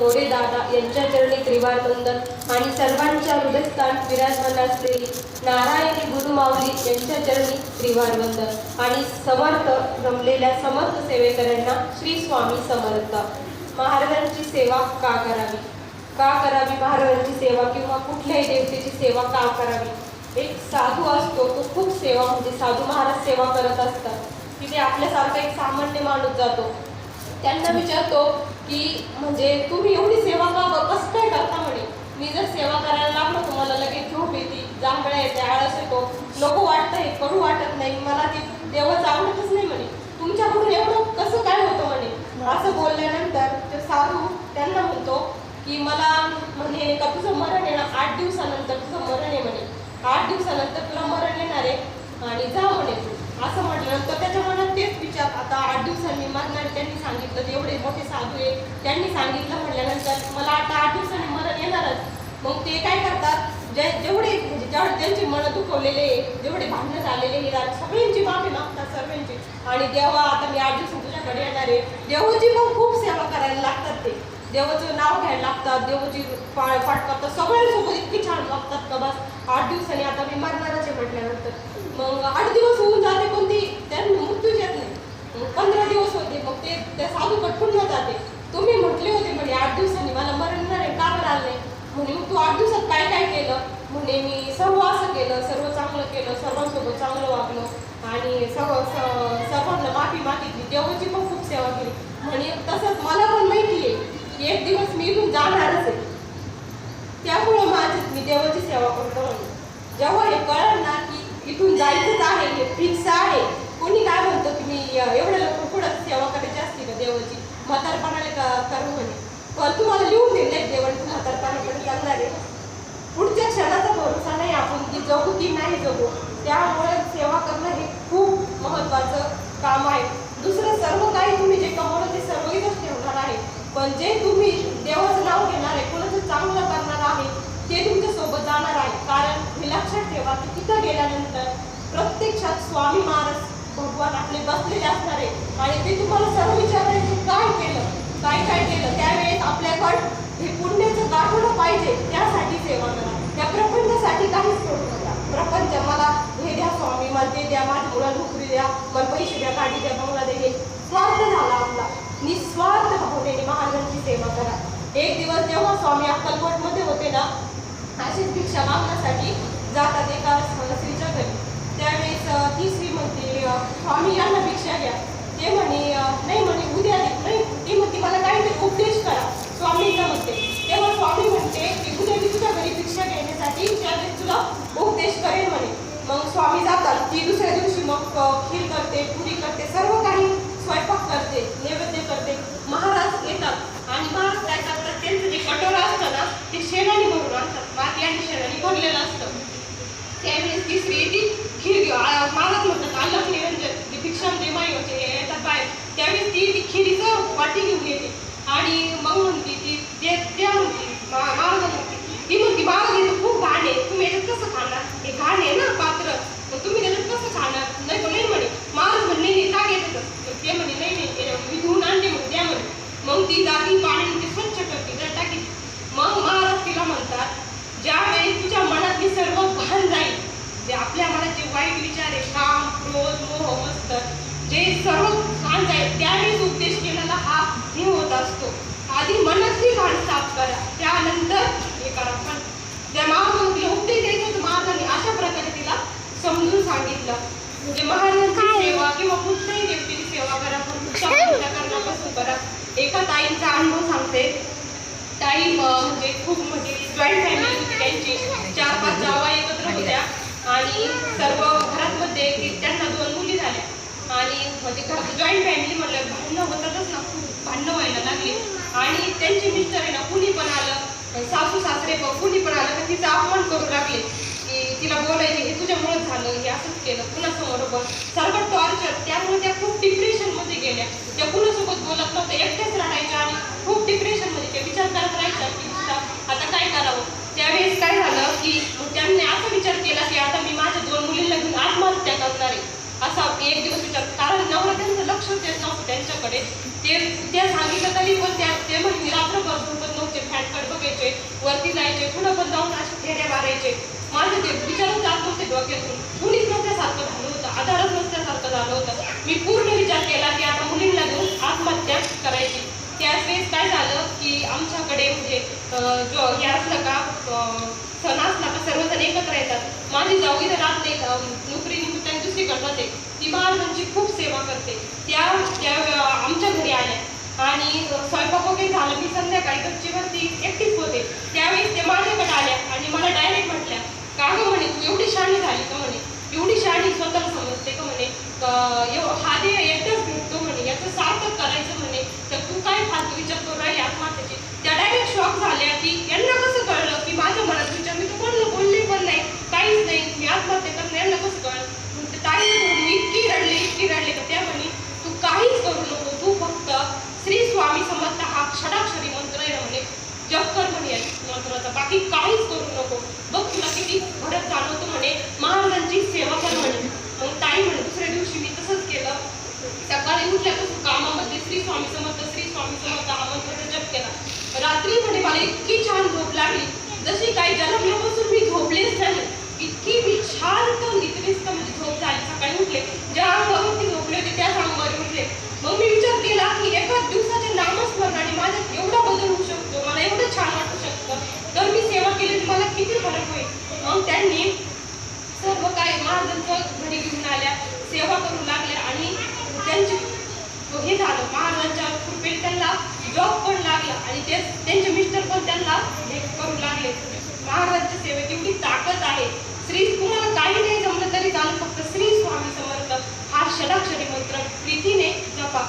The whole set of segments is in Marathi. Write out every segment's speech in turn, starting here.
मोरे दादा यांच्या चरणी त्रिवार वंदन आणि सर्वांच्या हृदयस्थान विराजमान असलेली नारायणी गुरुमाऊली यांच्या चरणी त्रिवार वंदन आणि समर्थ रमलेल्या समर्थ सेवेकरांना श्री स्वामी समर्थ. महाराजांची सेवा का करावी? का करावी महाराजांची सेवा किंवा कुठल्याही देवतेची सेवा का करावी? एक साधू असतो तो खूप सेवा म्हणजे साधू महाराज सेवा करत असतात. तिथे आपल्यासारखा एक सामान्य माणूस जातो. त्यांना विचारतो की म्हणजे तुम्ही एवढी सेवा का कसं काय करता म्हणे? मी जर सेवा करायला लागलो तुम्हाला लगेच झोप येते जांभळ्या येते आळस येतो. नको वाटतंय करू वाटत नाही. मला ते देवच आवडतच नाही म्हणे. तुमच्याकडून एवढं कसं काय होतं म्हणे? असं बोलल्यानंतर ते साधू त्यांना म्हणतो की मला म्हणे का तुझं मरण येणार आठ दिवसानंतर तुझं मरण आहे म्हणे. आठ दिवसानंतर तुला मरण येणार आहे आणि जा म्हणे असं असं म्हटल्यानंतर त्याच्या मनात आठ दिवसांनी मरणार त्यांनी सांगितलं एवढे मोठे साधू आहे त्यांनी सांगितलं म्हटल्यानंतर मला आता आठ दिवसांनी मरण येणारच. मग ते काय करतात? जे जेवढे म्हणजे जेवढे ज्यांचे मन दुखवलेले आहे, जेवढे भांडणं झालेले आहे, सगळ्यांची माफी मागतात सर्वांची आणि देवा आता मी आठ दिवसांनी तुझ्याकडे येणार आहे. देवाची पण खूप सेवा करायला लागतात ते. देवाचं नाव घ्यायला लागतात देवाची पाळ पाठ करतात सगळ्यांसोबत इतकी छान वागतात का बस? आठ दिवसांनी आता मी मरणारच आहे म्हटल्यानंतर. मग आठ दिवस होऊन जाते पण ती त्यांना मृत्यूच येत नाही मग पंधरा दिवस होते मग ते पुन्हा जाते तुम्ही म्हटले होते म्हणे आठ दिवसांनी मला मरण आहे का बरं आलं. म्हणे मग तू आठ दिवसात काय काय केलं? म्हणे मी सर्व असं केलं सर्व चांगलं केलं सर्वांसोबत चांगलं वागलो. आणि सर्व सर्वांना माफी मागितली. देवाची पण खूप सेवा केली. म्हणे तसंच मला पण माहिती आहे की एक दिवस मी इथून जाणारच आहे. त्यामुळं माझी मी देवाची सेवा करतो म्हणून जेव्हा हे कळलं ना की इथून जायचंच आहे हे फिक्स आहे कोणी काय म्हणतो की मी अं, एवढ्या लोक पुढं सेवा करायची असते का देवाची म्हातारपणाला का करू म्हणे? पण तुम्हाला लिहून दिले जेवण तुम्हाला म्हातारपणाकडे चालणार आहे? पुढच्या क्षणाचा भरोसा नाही आपण की जगू की नाही जगू. त्यामुळे सेवा करणं हे खूप महत्त्वाचं काम आहे. दुसरं सर्व काही तुम्ही जे कमवलं ते सर्व इथंच ठेवणार आहे. पण जे तुम्ही देवाचं नाव घेणार आहे कोणाचं चांगलं करणार आहे ते तुमच्यासोबत जाणार आहे. कारण हे लक्षात ठेवा की तिथं गेल्यानंतर प्रत्यक्षात स्वामी महाराज भगवान आपले बसलेले असणार आहे. आणि ते तुम्हाला सर्व विचारायचे काय केलं काय काय केलं त्यावेळेस आपल्याकडं हे पुण्याचं दाखवलं पाहिजे त्यासाठी सेवा करा. त्या प्रपंचासाठी काहीच करू नका. प्रपंच मला हे द्या स्वामी मला ते द्या माझ्या मुला नोकरी द्या मला पैसे द्या गाडी द्या मला दे हे स्वार्थ झाला आपला. निस्वार्थ भावनेने महाराजांची सेवा करा. एक दिवस जेव्हा स्वामी अक्कलकोटमध्ये होते ना अशीच भिक्षा मागण्यासाठी जातात एका स्त्रीच्या घरी. त्यावेळेस ती स्त्री म्हणते स्वामी यांना भिक्षा घ्या. ते म्हणे नाही म्हणे उद्या नाही. ती म्हणते मला काहीतरी उपदेश करा स्वामींना म्हणते तेव्हा स्वामी म्हणते की उद्या मी तुझ्या घरी भिक्षा घेण्यासाठी त्यावेळेस तुला उपदेश करेन म्हणे मग स्वामी जातात ती दुसऱ्या दिवशी मग खीर करते पुरी करते सर्व काही स्वयंपाक करते नैवेद्य करते. महाराज येतात आणि महाराज काय करतात त्यांचं जे कटोरा असतं ना ते शेणाने भरून आणतात. माती आणि शेणाने भरलेलं असतं. त्यावेळेस ती स्त्री ती खीर घेऊ. महाराज म्हणतात आलं निरंजन ती भिक्षा दे माई होते येतात बाहेर. त्यावेळेस ती ती खिरीचं वाटी घेऊन येते. आणि मग म्हणते ती ते त्या म्हणते. मा- महाराज म्हणते ती. म्हणते महाराज हे तर खूप घाण आहे. तुम्ही याच्यात कसं खाणार? हे घाण आहे ना पात्र मग तुम्ही त्याच्यात कसं खाणार नाही पण नाही म्हणे महाराज म्हणे नाही नाही, टाक याच्यातच ते म्हणे नाही नाही याच्यावर मी धुवून आणते म्हणे द्या म्हणे मग ती जाती पाण्याने ते स्वच्छ करते त्यात टाकी मग महाराज तिला म्हणतात ज्यावेळी तुझ्या मनातली सर्व घाण जाईल जे आपल्या मनात जे वाईट विचार आहे काम क्रोध मोह मस्तर जे सर्व घाण जाईल त्यावेळेस उपदेश केलेला हा हे होत असतो आधी मनातली घाण साफ करा. त्यानंतर हे करा. पण त्या महाराजांनी उपदेश द्यायचा होता महाराजांनी अशा प्रकारे तिला समजून सांगितलं. म्हणजे महाराजांची सेवा किंवा कुठल्याही व्यक्तीची सेवा करा. पण करण्यापासून करा. एका ताईंचा अनुभव सांगते. ताई म्हणजे खूप म्हणजे जॉईंट फॅमिली होती त्यांची चार पाच जावा एकत्र होत्या. आणि सर्व घरातमध्ये त्यांना दोन मुली झाल्या. आणि म्हणजे घरात जॉईंट फॅमिली म्हणलं भांडणं होतातच ना. खूप आणि त्यांचे मिस्टर आहे ना कुणी पण आलं सासू सासरे पण कुणी पण आलं तर तिचा अपमान करू लागले. की तिला बोलायचे हे तुझ्यामुळेच झालं हे असंच केलं कुणासमोर पण सर्व टॉर्चर त्यामुळे त्या खूप डिप्रेशनमध्ये गेल्या. त्या कुणासोबत बोलत नव्हत्या एकट्याच राहायच्या आणि खूप डिप्रेशनमध्ये त्या विचार करत राहायच्या की "आता आता काय करावं? त्यावेळेस काय झालं की त्यांनी असा विचार केला की आता मी माझ्या दोन मुलींना घेऊन आत्महत्या करणार आहे असा एक दिवस विचार कारण नवरा त्यांचं लक्ष देत नव्हतं त्यांच्याकडे. ते त्या सांगितलं तरी पण त्या ते म्हणजे रात्रभर झोपत वरती जायचे पुढं पण जाऊन असे फेऱ्या मारायचे. माझे ते विचारच जात नव्हते डोक्यातून. कुणीच नसल्यासारखं झालं होतं आधारच नसल्यासारखं झालं होतं. मी पूर्ण विचार केला की आता मुलींना घेऊन आत्महत्या करायची. त्यावेळेस काय झालं की आमच्याकडे म्हणजे जो हे असलं का सण असला का सर्वजण एकत्र येतात. माझी जाऊ इथं राहत नाही नोकरी त्यांची दुसरीकडे जाते ती महाराजांची म्हणजे खूप सेवा करते. त्या त्या आमच्या घरी आल्या. आणि स्वयंपाक वगैरे झालं. मी संध्याकाळी गच्चीवरती एकटीच होते. त्यावेळेस ते माझ्याकडे आल्या आणि मला डायरेक्ट म्हटल्या का गं म्हणे तू एवढी शहाणी झाली का म्हणे? एवढी शहाणी स्वतःला समजते का म्हणे? हा देव एकटाच भेटतो म्हणे. याचं सार्थक करायचं म्हणे. तर तू काय फालतू विचार करू राहिली त्या डायरेक्ट शॉक झाल्या की यांना कसं कळलं? की माझ्या मनात विचार मी तर कोण बोलले पण नाही. काहीच नाही मी आत्महत्या करणार यांना कसं कळलं मग ते ताई म्हणून मी इतकी रडले इतकी रडले का त्या म्हणे तू काहीच करू नको तू फक्त श्री स्वामी समर्थ हा षडाक्षरी मंत्र आहे ना म्हणे जप कर म्हणे या मंत्राचा बाकी काहीच करू नको बघ तुला किती भरत जाणवतो म्हणे महाराजांची सेवा कर म्हणे. मग ताई म्हणे दुसऱ्या दिवशी मी तसंच केलं. सकाळी उठल्यापासून कामामध्ये श्री स्वामी समर्थ श्री स्वामी समर्थ हा मंत्राचा जप केला. रात्री म्हणे मला इतकी छान झोप लागली. जशी काही जन्मल्यापासून मी झोपलेच नाही इतकी मी शांत निद्रिस्त म्हणजे झोप झाली सकाळी उठले ज्या अंगावरती झोपले होते त्याच अंगावर उठले मग मी विचार केला की एका दिवसाच्या नामस्मरणाने माझ्यात एवढा बदल होऊ शकतो मला एवढं छान वाटू शकतं तर मी सेवा केली तर मला किती फरक होईल मग त्यांनी सर्व काय महाराजांचं घरी घेऊन आल्या सेवा करू लागल्या आणि त्यांची हे झालं महाराजांच्या कृपेने त्यांना जॉब पण लागला त्यांचे मिस्टर पण त्यांना हे करू लागले. महाराजांच्या सेवेत एवढी ताकद आहे. श्री तुम्हाला काही नाही जमलं तरी चालू. फक्त श्री स्वामी समर्थ हा षडाक्षरी मंत्र प्रीतीने जपा.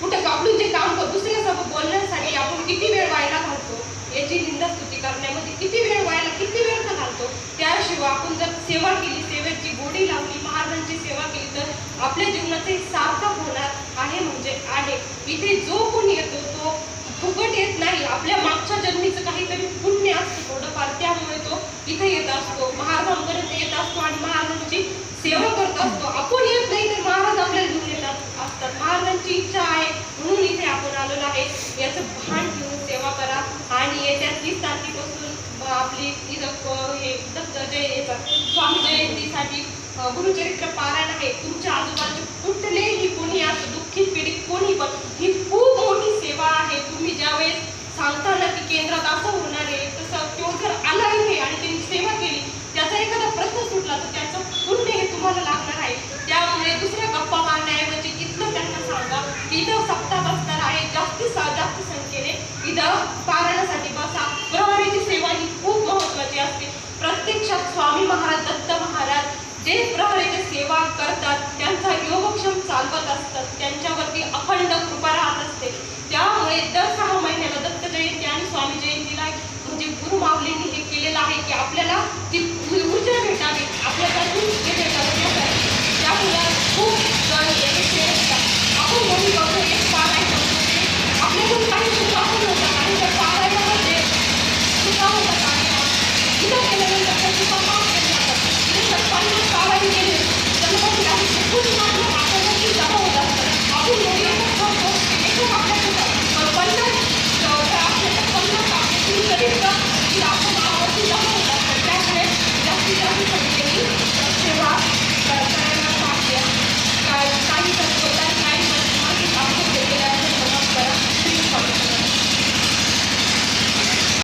कुठं आपण जे काम करतो दुसऱ्यासोबत बोलण्यासाठी आपण किती वेळ व्हायला घालतो? याची निंदास्तुती करण्यामध्ये किती वेळ व्हायला किती वेळ का घालतो? त्याशिवाय आपण जर सेवा केली सेवेची गोडी लावली महाराजांची सेवा केली तर आपल्या जीवनाचे सार्थक होणार आहे म्हणजे आहे. इथे जो कोणी येतो तो फुकट येत नाही. आपल्या मागच्या जन्मीचं काहीतरी पुण्य असतं थोडंफार. त्यामुळे तो इथे येत असतो. महाराजांपर्यंत येत असतो आणि महाराजांची सेवा करत असतो. आपण येत नाही तर महाराज आपल्याला घेऊन येत असतात. महाराजांची इच्छा आहे म्हणून इथे आपण आलेलो आहे. याचं भान घेऊन सेवा करा. आणि येत्या तीस तारखेपासून आपली इथं हे दत्त जयंतीचा स्वामी जयंतीसाठी गुरुचरित्र पारायण आहे. तुमच्या आजूबाजू कुठलेही कोणी असं दुःखी पीडित कोणी पण ही खूप मोठी सेवा आहे तुम्ही ज्यावेळेस सांगता आलं की केंद्रात असं होणार आहे तसं तो जर आला आहे आणि त्यांनी सेवा केली त्याचा एखादा प्रश्न सुटला तर त्याचं पुण्य हे तुम्हाला लागणार आहे. त्यामुळे दुसऱ्या गप्पा मारण्याऐवजी इथलं त्यांना सांगा इथं सप्ताह बसणार आहे जास्तीत सा- जास्त संख्येने. इथं पारण्यासाठी बसा. प्रवारीची सेवा ही खूप महत्वाची असते. प्रत्यक्षात स्वामी महाराज दत्त महाराज जे प्रहरीची सेवा करतात त्यांचा योगक्षम चालवत असतात.